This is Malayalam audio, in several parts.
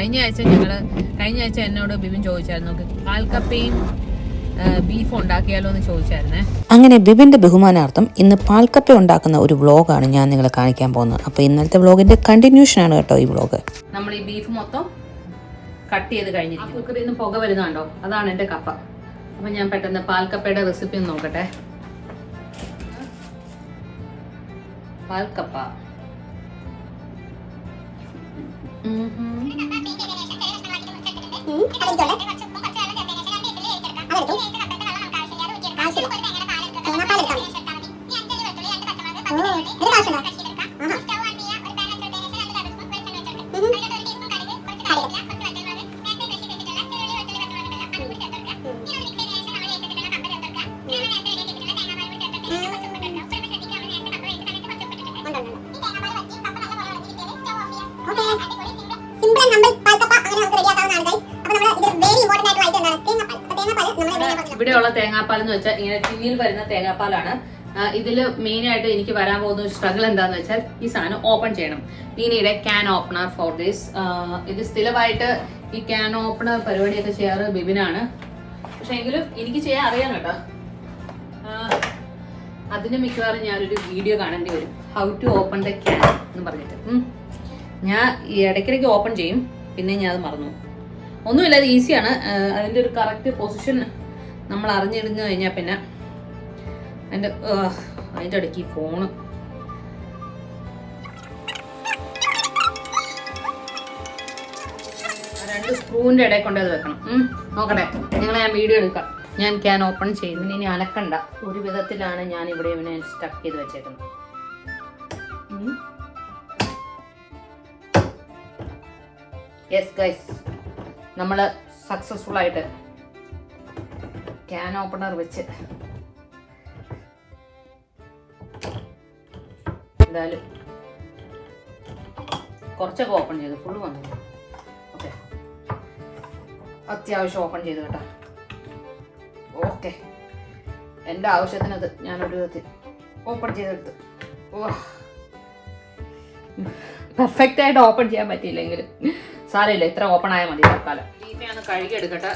കഴിഞ്ഞ ആഴ്ച ഞങ്ങൾ കഴിഞ്ഞ ആഴ്ച എന്നോട് ബിബിൻ ചോദിച്ചായിരുന്നു പാൽക്കപ്പയും ബീഫ് ഉണ്ടാക്കിയാലോ എന്ന് ചോദിച്ചായിരുന്നേ. അങ്ങനെ ബിബിന്റെ ബഹുമാനാർത്ഥം ഇന്ന് പാൽക്കപ്പ ഉണ്ടാക്കുന്ന ഒരു വ്ളോഗാണ് ഞാൻ നിങ്ങളെ കാണിക്കാൻ പോകുന്നത്. അപ്പോൾ ഇന്നലത്തെ വ്ളോഗിന്റെ കണ്ടിന്യൂഷൻ ആണ് കേട്ടോ ഈ വ്ളോഗ്. നമ്മൾ ഈ ബീഫ് മൊത്തം കട്ട് ചെയ്ത് കഴിഞ്ഞിരിക്കും കുക്കറിൽ നിന്ന് പുക വരുന്നുണ്ടോ അതാണ് എന്റെ കപ്പ. അപ്പം ഞാൻ പെട്ടെന്ന് പാൽക്കപ്പയുടെ റെസിപ്പി നോക്കട്ടെ. പാൽക്കപ്പ. ഉം. ഇവിടെയുള്ള തേങ്ങാപ്പാൽ എന്ന് വെച്ചാൽ ഇങ്ങനെ ടിന്നിൽ വരുന്ന തേങ്ങാപ്പാലാണ്. ഇതിൽ മെയിൻ ആയിട്ട് എനിക്ക് വരാൻ പോകുന്ന ഒരു സ്ട്രഗിൾ എന്താന്ന് വെച്ചാൽ ഈ സാധനം ഓപ്പൺ ചെയ്യണം. നീനയുടെ ക്യാൻ ഓപ്പണർ ഫോർ ദിസ് ഇത് സ്ഥിരമായിട്ട് ഈ ക്യാൻ ഓപ്പണർ പരിപാടിയൊക്കെ ചെയ്യാറ് ബിബിനാണ്. പക്ഷെ എങ്കിലും എനിക്ക് ചെയ്യാൻ അറിയാം കേട്ടോ. അതിന് മിക്കവാറും ഞാനൊരു വീഡിയോ കാണേണ്ടി വരും. How to open the can എന്ന് പറഞ്ഞിട്ട്. ഞാൻ ഇടയ്ക്കിടയ്ക്ക് ഓപ്പൺ ചെയ്യും. പിന്നെ ഞാൻ അത് മറന്നു ഒന്നുമില്ല അത് ഈസിയാണ് അതിന്റെ ഒരു കറക്റ്റ് പൊസിഷൻ നമ്മൾ അറിഞ്ഞിരുന്നു കഴിഞ്ഞാൽ പിന്നെ എന്റെ അതിന്റെ ഇടയ്ക്ക് ഫോണ് രണ്ട് സ്ക്രൂവിന്റെ ഇടയിൽ കൊണ്ട് അത് വെക്കണം. നോക്കട്ടെ. നിങ്ങൾ ഞാൻ വീഡിയോ എടുക്കാം. ഞാൻ ക്യാൻ ഓപ്പൺ ചെയ്യുന്നു. ഇനി അനക്കണ്ട. ഒരു വിധത്തിലാണ് ഞാൻ ഇവിടെ ഇവനെ സ്റ്റക്ക് ചെയ്ത് വെച്ചേക്കുന്നത്. യെസ് ഗൈസ് നമ്മൾ സക്സസ്ഫുൾ ആയിട്ട് ക്യാൻ ഓപ്പണർ വെച്ച്. എന്തായാലും കുറച്ചൊക്കെ ഓപ്പൺ ചെയ്തു. ഫുള്ള് വന്നു. ഓക്കെ അത്യാവശ്യം ഓപ്പൺ ചെയ്തു കേട്ടോ. ഓക്കെ എന്റെ ആവശ്യത്തിനത് ഞാനൊരു വിധത്തിൽ ഓപ്പൺ ചെയ്തെടുത്ത്. ഓ പെർഫെക്റ്റ് ആയിട്ട് ഓപ്പൺ ചെയ്യാൻ പറ്റിയില്ലെങ്കിലും സാരമില്ല ഇത്ര ഓപ്പൺ ആയാൽ മതി തൽക്കാലം. ബീഫ് ഞാൻ കഴുകി എടുക്കട്ടെ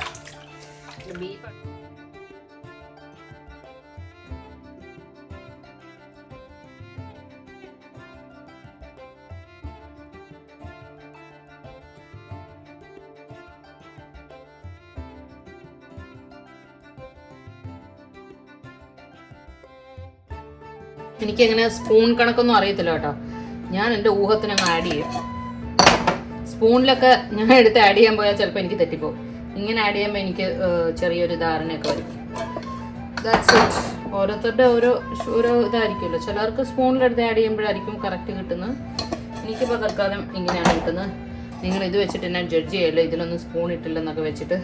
ബീഫ് എനിക്കങ്ങനെ സ്പൂൺ കണക്കൊന്നും അറിയത്തില്ല കേട്ടോ. ഞാൻ എന്റെ ഊഹത്തിനങ്ങ് ആഡ് ചെയ്യും. സ്പൂണിലൊക്കെ ഞാൻ എടുത്ത് ആഡ് ചെയ്യാൻ പോയാൽ ചിലപ്പോൾ എനിക്ക് തെറ്റിപ്പോകും ഇങ്ങനെ ആഡ് ചെയ്യുമ്പോൾ എനിക്ക് ചെറിയൊരു ധാരണയൊക്കെ വരും. ദാറ്റ്സ് ഇറ്റ് ഓരോരുത്തരുടെ ഓരോ ഓരോ ഇതായിരിക്കുമല്ലോ. ചിലർക്ക് സ്പൂണിലെടുത്ത് ആഡ് ചെയ്യുമ്പോഴായിരിക്കും കറക്റ്റ് കിട്ടുന്നത്. എനിക്കിപ്പോൾ തൽക്കാലം ഇങ്ങനെയാണ് കിട്ടുന്നത്. നിങ്ങൾ ഇത് വെച്ചിട്ട് എന്നെ ജഡ്ജ് ചെയ്യല്ലോ? ഇതിലൊന്നും സ്പൂൺ ഇട്ടില്ലെന്നൊക്കെ വെച്ചിട്ട്.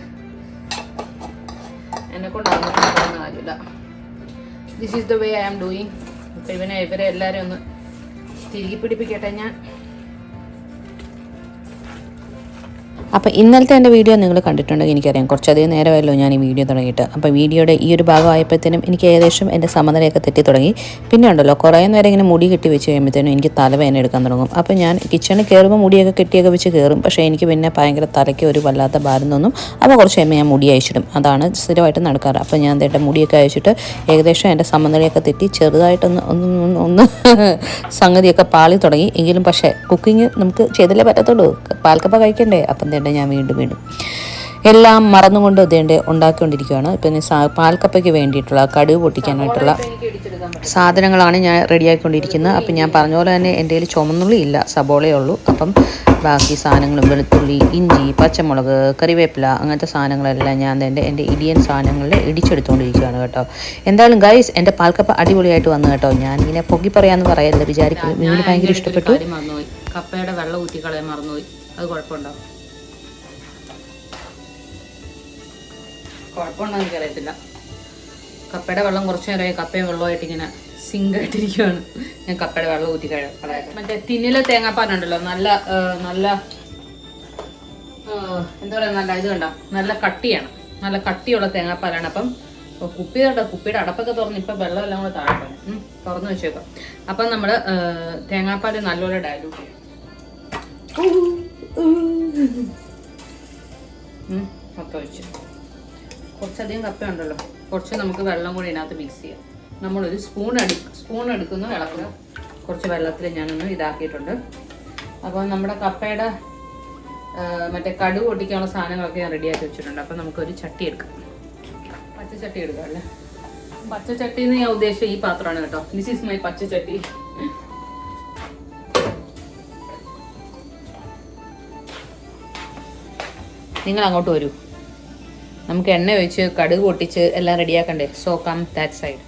എന്നെ കൊണ്ടാകുന്ന കാര്യമില്ല. This is the way I am doing അപ്പം ഇവനെ ഇവരെ എല്ലാവരും ഒന്ന് തിരികെ പിടിപ്പിക്കട്ടെ ഞാൻ? അപ്പോൾ ഇന്നലത്തെ എന്റെ വീഡിയോ നിങ്ങൾ കണ്ടിട്ടുണ്ടെങ്കിൽ എനിക്കറിയാം. കുറച്ചധികം നേരമല്ലോ ഞാൻ ഈ വീഡിയോ തുടങ്ങിയിട്ട്. അപ്പോൾ വീഡിയോയുടെ ഈ ഒരു ഭാഗമായപ്പോഴത്തേനും എനിക്ക് ഏകദേശം എന്റെ സമനിലയൊക്കെ തെറ്റി തുടങ്ങി. പിന്നെ ഉണ്ടല്ലോ കുറേ നേരം ഇങ്ങനെ മുടി കെട്ടി വെച്ച് കഴിയുമ്പോഴത്തേനും എനിക്ക് തലവേദന എടുക്കാൻ തുടങ്ങും. അപ്പോൾ ഞാൻ കിച്ചണിൽ കയറുമ്പോൾ മുടിയൊക്കെ കെട്ടിയൊക്കെ വെച്ച് കയറും പക്ഷേ എനിക്ക് പിന്നെ ഭയങ്കര തലയ്ക്ക് ഒരു വല്ലാത്ത ഭാരം തോന്നും. അപ്പോൾ കുറച്ച് കഴിയുമ്പോൾ ഞാൻ മുടി അയച്ചിടും അതാണ് സ്ഥിരമായിട്ട് നടക്കാറ്. അപ്പോൾ ഞാൻ എന്റെ മുടിയൊക്കെ അയച്ചിട്ട് ഏകദേശം എന്റെ സമനിലയൊക്കെ തെറ്റി ചെറുതായിട്ടൊന്ന് ഒന്ന് ഒന്ന് സംഗതിയൊക്കെ പാളി തുടങ്ങി. എങ്കിലും പക്ഷേ കുക്കിംഗ് നമുക്ക് ചെയ്തല്ലേ പറ്റത്തുള്ളൂ. പാൽക്കപ്പ കഴിക്കണ്ടേ? അപ്പം തേണ്ട ഞാൻ വീണ്ടും വീണ്ടും. എല്ലാം മറന്നുകൊണ്ട് ഇതേണ്ട ഉണ്ടാക്കിക്കൊണ്ടിരിക്കുകയാണ്. ഇപ്പം പാൽക്കപ്പയ്ക്ക് വേണ്ടിയിട്ടുള്ള കടുക് പൊട്ടിക്കാനായിട്ടുള്ള സാധനങ്ങളാണ് ഞാൻ റെഡിയാക്കിക്കൊണ്ടിരിക്കുന്നത് അപ്പം ഞാൻ പറഞ്ഞ പോലെ തന്നെ എന്റെ കയ്യിൽ ചുമന്നുള്ളി ഇല്ല സബോളയേ ഉള്ളൂ. അപ്പം ബാക്കി സാധനങ്ങളും വെളുത്തുള്ളി ഇഞ്ചി പച്ചമുളക് കറിവേപ്പില അങ്ങനത്തെ സാധനങ്ങളെല്ലാം ഞാൻ എന്റെ എന്റെ ഇടിയൻ സാധനങ്ങളിൽ ഇടിച്ചെടുത്തുകൊണ്ടിരിക്കുകയാണ് കേട്ടോ. എന്തായാലും ഗൈസ് എന്റെ പാൽക്കപ്പ അടിപൊളിയായിട്ട് വന്നു കേട്ടോ. ഞാൻ ഇങ്ങനെ പൊക്കി പറയാമെന്ന് പറയല്ല വിചാരിക്കുന്നു. വീട് ഭയങ്കര ഇഷ്ടപ്പെട്ടു. കപ്പയുടെ വെള്ളം ഊറ്റിക്കളയാൻ മറന്നുപോയി. അത് കുഴപ്പമുണ്ടോ? കുഴപ്പമുണ്ടോ അറിയത്തില്ല കപ്പയുടെ വെള്ളം കുറച്ച് നേരമായി കപ്പയും വെള്ളമായിട്ട് ഇങ്ങനെ സിങ്ക് ആയിട്ടിരിക്കുകയാണ് ഞാൻ കപ്പയുടെ വെള്ളം ഊറ്റി കഴിഞ്ഞു അതായത് മറ്റേ തിന്നിലെ തേങ്ങാപ്പാനുണ്ടല്ലോ നല്ല നല്ല എന്താ പറയുക നല്ല ഇത് കണ്ട? നല്ല കട്ടിയാണ്. നല്ല കട്ടിയുള്ള തേങ്ങാപ്പാലാണ്. അപ്പം കുപ്പിയുടെ കുപ്പിയുടെ അടപ്പൊക്കെ തുറന്ന് ഇപ്പം വെള്ളം എല്ലാം കൂടെ താഴെ തുറന്ന് വെച്ചേക്കാം. അപ്പം നമ്മൾ തേങ്ങാപ്പാൽ നല്ലപോലെ ഡയലൂട്ട് ചെയ്യും. കുറച്ച് കുറച്ചധികം കപ്പ ഉണ്ടല്ലോ. കുറച്ച് നമുക്ക് വെള്ളം കൂടി ഇതിനകത്ത് മിക്സ് ചെയ്യാം. നമ്മളൊരു സ്പൂൺ എടു സ്പൂൺ എടുക്കുന്നു ഇളക്കുക കുറച്ച് വെള്ളത്തിൽ ഞാനൊന്ന് ഇതാക്കിയിട്ടുണ്ട്. അപ്പോൾ നമ്മുടെ കപ്പയുടെ മറ്റേ കടുക് പൊട്ടിക്കാനുള്ള സാധനങ്ങളൊക്കെ ഞാൻ റെഡിയാക്കി വെച്ചിട്ടുണ്ട്. അപ്പോൾ നമുക്കൊരു ചട്ടി എടുക്കാം. പച്ചച്ചട്ടി എടുക്കാം അല്ലേ? പച്ചച്ചട്ടി എന്ന് ഞാൻ ഉദ്ദേശിച്ച ഈ പാത്രമാണ് കേട്ടോ. ദിസ് ഈസ് മൈ പച്ചച്ചട്ടി. നിങ്ങൾ അങ്ങോട്ട് വരൂ. നമുക്ക് എണ്ണ ഒഴിച്ച് കടുക് പൊട്ടിച്ച് എല്ലാം റെഡിയാക്കണ്ടേ സോ കം ദാറ്റ് സൈഡ്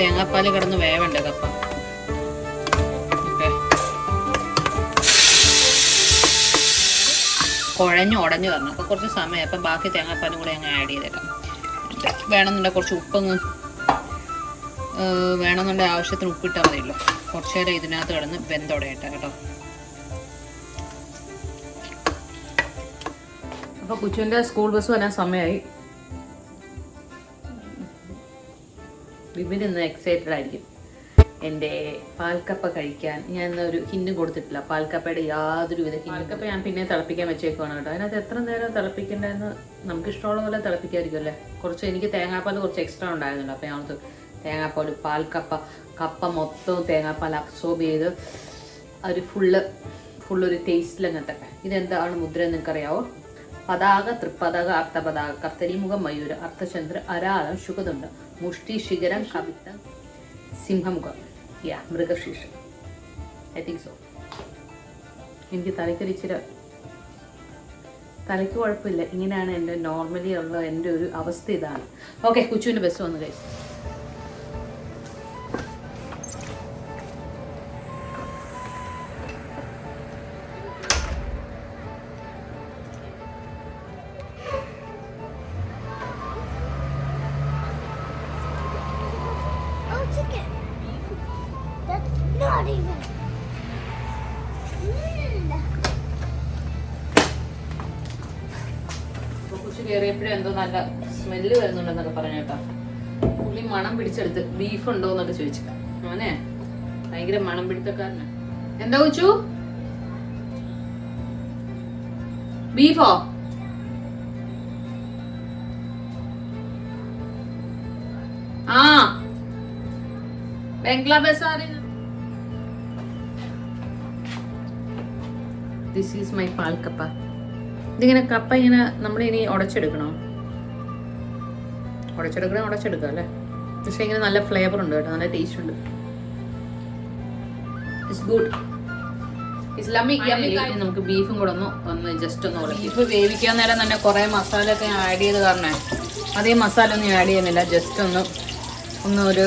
തേങ്ങാപ്പാൽ കിടന്ന് വേവണ്ട കപ്പ കുഴഞ്ഞ് ഉടഞ്ഞു വരണം. അപ്പോൾ കുറച്ച് സമയം അപ്പം ബാക്കി തേങ്ങാപ്പാലും കൂടെ അങ്ങ് ആഡ് ചെയ്തേക്കാം. വേണമെന്നുണ്ടെങ്കിൽ കുറച്ച് ഉപ്പങ്ങ് വേണമെന്നുണ്ടെങ്കിൽ ആവശ്യത്തിന് ഉപ്പിട്ടാൽ മതിയല്ലോ. കുറച്ച് നേരം ഇതിനകത്ത് കിടന്ന് വെന്തുടയട്ടെ കേട്ടോ. അപ്പോൾ കുച്ചുവിന്റെ സ്കൂൾ ബസ് വരാൻ സമയമായി വിപിൻ ഇന്ന് എക്സൈറ്റഡ് ആയിരിക്കും. എന്റെ പാൽക്കപ്പ കഴിക്കാൻ. ഞാൻ ഒരു ഹിന്നും കൊടുത്തിട്ടില്ല. പാൽക്കപ്പയുടെ യാതൊരു വിധ പാൽക്കപ്പ ഞാൻ പിന്നെ തിളപ്പിക്കാൻ വെച്ചേക്കുവാണ് കേട്ടോ. അതിനകത്ത് എത്ര നേരം തിളപ്പിക്കേണ്ടതെന്ന് നമുക്ക് ഇഷ്ടമുള്ള പോലെ തിളപ്പിക്കായിരിക്കും അല്ലേ? കുറച്ച് എനിക്ക് തേങ്ങാപ്പാൽ കുറച്ച് എക്സ്ട്രാ ഉണ്ടായിരുന്നല്ലോ അപ്പോൾ ഞാൻ തേങ്ങാപ്പാൽ പാൽക്കപ്പ കപ്പ മൊത്തവും തേങ്ങാപ്പാൽ അബ്സോർബ് ചെയ്ത് ഒരു ഫുള്ള് ഫുള്ളൊരു ടേസ്റ്റിൽ അങ്ങനത്തെ ഇതെന്താണ് മുദ്ര എന്ന് നിങ്ങൾക്കറിയാവോ പതാക തൃപ്പതാക അർത്ഥപതാക കർത്തരിമുഖം മയൂര അർത്ഥചന്ദ്ര അരാളം ശുഗതുണ്ട് മുഷ്ടി ശിഖരം കവിത്ത സിംഹമുഖം യാ മൃഗശീർഷം. I think so. എനിക്ക് തലയ്ക്കൊരു ഇച്ചിരി തലയ്ക്ക് കുഴപ്പമില്ല. ഇങ്ങനെയാണ് എന്റെ നോർമലി ഉള്ള എന്റെ ഒരു അവസ്ഥ ഇതാണ്. ഓക്കെ കുച്ചുവിന്റെ ബസ് വന്നു കഴിച്ചു കയറിയപ്പോഴും എന്തോ നല്ല സ്മെല്ല് വരുന്നുണ്ടെന്നൊക്കെ പറഞ്ഞു കേട്ടോ. പുള്ളി മണം പിടിച്ചെടുത്ത് ബീഫ് ഉണ്ടോ എന്നൊക്കെ ചോദിച്ചു അവനെ ഭയങ്കര മണം പിടുത്തക്കാരനാ. എന്താ കൊച്ചു? ബീഫോ ആ. ബംഗ്ലാ ബസാറിൽ ദിസ് ഈസ് മൈ പാൽക്കപ്പ. ഇതിങ്ങനെ കപ്പ ഇങ്ങനെ നമ്മൾ ഇനി ഉടച്ചെടുക്കണോ? ഉടച്ചെടുക്കണേ ഉടച്ചെടുക്കാം അല്ലേ? പക്ഷെ ഇങ്ങനെ നല്ല ഫ്ലേവർ ഉണ്ട് കേട്ടോ നല്ല ടേസ്റ്റ് ഉണ്ട്. ഇറ്റ്സ് ഗുഡ് നമുക്ക് ബീഫും കൂടെ ഒന്ന് ഒന്ന് ജസ്റ്റ് ഒന്ന് ബീഫ് വേവിക്കാൻ നേരം തന്നെ കുറേ മസാല ഒക്കെ ആഡ് ചെയ്ത് കാരണം അധികം മസാല ഒന്നും ആഡ് ചെയ്യുന്നില്ല. ജസ്റ്റ് ഒന്ന് ഒന്ന് ഒരു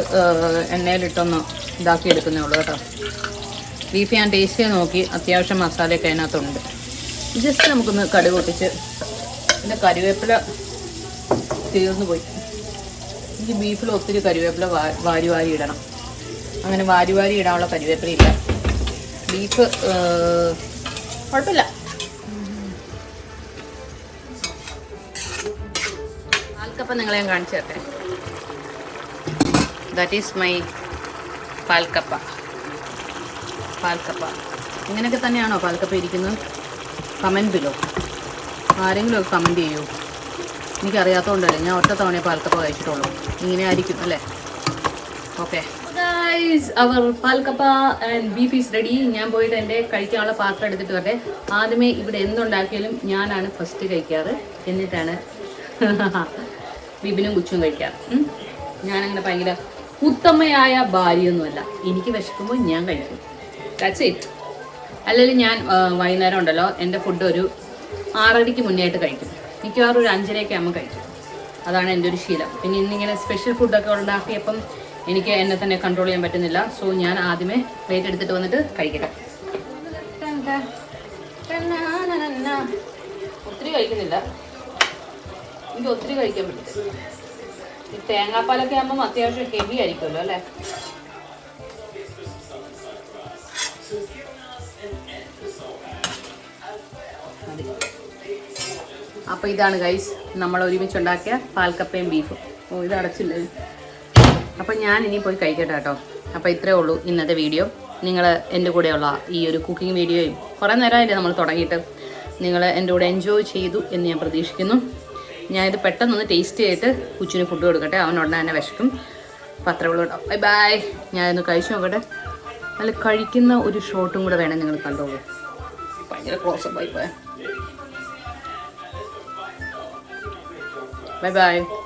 എണ്ണയിലിട്ടൊന്ന് ഇതാക്കി എടുക്കുന്നേ ഉള്ളൂ കേട്ടോ. ബീഫ് ഞാൻ ടേസ്റ്റ് ചെയ്ത് നോക്കി. അത്യാവശ്യം മസാലയൊക്കെ അതിനകത്തുണ്ട്. ജസ്റ്റ് നമുക്കൊന്ന് കടുക് പൊട്ടിച്ച് പിന്നെ കറിവേപ്പില തീർന്നു പോയി. എനിക്ക് ബീഫിൽ ഒത്തിരി കറിവേപ്പില വാരി വാരി ഇടണം. അങ്ങനെ വാരി വാരി ഇടാനുള്ള കറിവേപ്പില ഇല്ല. ബീഫ് കുഴപ്പമില്ല. പാൽക്കപ്പ നിങ്ങളെ ഞാൻ കാണിച്ചു തരട്ടെ. ദാറ്റ് ഈസ് മൈ പാൽക്കപ്പ. പാൽക്കപ്പ. ഇങ്ങനെയൊക്കെ തന്നെയാണോ പാൽക്കപ്പ ഇരിക്കുന്നത്? കമന്റ് ബിലോ ആരെങ്കിലും ഒക്കെ കമന്റ് ചെയ്യൂ. എനിക്കറിയാത്തതുകൊണ്ടല്ലേ ഞാൻ ഒറ്റ തവണ പാൽക്കപ്പ കഴിച്ചിട്ടുള്ളൂ. ഇങ്ങനെ ആയിരിക്കും അല്ലേ ഓക്കെ അവർ പാൽക്കപ്പ ആൻഡ് ബീഫ് ഈസ് റെഡി ഞാൻ പോയിട്ട് എന്റെ കഴിക്കാനുള്ള പാത്രം എടുത്തിട്ട് വരട്ടെ. ആദ്യമേ ഇവിടെ എന്തുണ്ടാക്കിയാലും ഞാനാണ് ഫസ്റ്റ് കഴിക്കാറ്. എന്നിട്ടാണ് ബിബിനും കുച്ചും കഴിക്കാറ്. ഞാനങ്ങനെ ഭയങ്കര ഉത്തമയായ ഭാര്യയൊന്നുമല്ല. എനിക്ക് വിശക്കുമ്പോൾ ഞാൻ കഴിക്കും. ദാറ്റ്സ് ഇറ്റ് അല്ലെങ്കിൽ ഞാൻ വൈകുന്നേരം ഉണ്ടല്ലോ എന്റെ ഫുഡ് ഒരു ആറരയ്ക്ക് മുന്നേ ആയിട്ട് കഴിക്കും. മിക്കവാറും ഒരു അഞ്ചരയൊക്കെ ആകുമ്പോൾ കഴിക്കും. അതാണ് എന്റെ ഒരു ശീലം. പിന്നെ ഇന്നിങ്ങനെ സ്പെഷ്യൽ ഫുഡൊക്കെ ഉണ്ടാക്കിയപ്പം എനിക്ക് എന്നെ തന്നെ കൺട്രോൾ ചെയ്യാൻ പറ്റുന്നില്ല. സോ ഞാൻ ആദ്യമേ പ്ലേറ്റ് എടുത്തിട്ട് വന്നിട്ട് കഴിക്കട്ടെ. ഒത്തിരി കഴിക്കുന്നില്ല. എനിക്ക് ഒത്തിരി കഴിക്കാൻ പറ്റില്ല. ഈ തേങ്ങാപ്പാലൊക്കെ ആകുമ്പം അത്യാവശ്യം ഹെവി ആയിരിക്കുമല്ലോ അല്ലേ? മതി. അപ്പൊ ഇതാണ് ഗൈസ് നമ്മൾ ഒരുമിച്ച് ഉണ്ടാക്കിയ പാൽക്കപ്പയും ബീഫും ഓ ഇത് അടച്ചില്ല? അപ്പം ഞാൻ ഇനി പോയി കഴിക്കട്ടെ കേട്ടോ. അപ്പോൾ ഇത്രേ ഉള്ളൂ ഇന്നത്തെ വീഡിയോ നിങ്ങൾ എന്റെ കൂടെയുള്ള ഈ ഒരു കുക്കിംഗ് വീഡിയോയും കുറേ നേരമായില്ലേ നമ്മൾ തുടങ്ങിയിട്ട്. നിങ്ങൾ എന്റെ കൂടെ എൻജോയ് ചെയ്തു എന്ന് ഞാൻ പ്രതീക്ഷിക്കുന്നു. ഞാനിത് പെട്ടെന്നൊന്ന് ടേസ്റ്റ് ചെയ്തിട്ട് കൊച്ചിന് ഫുഡ് കൊടുക്കട്ടെ. അവൻ ഉടനെ തന്നെ വിശക്കും. അപ്പോൾ അത്രേ ഉള്ളൂ ബൈ ബൈ ഞാനൊന്ന് കഴിച്ചു നോക്കട്ടെ. നല്ല കഴിക്കുന്ന ഒരു ഷോട്ടും കൂടെ വേണം നിങ്ങൾ കണ്ടോളൂ. ഭയങ്കര ക്ലോസപ്പ് ആയി പോയാൽ ബൈ ബൈ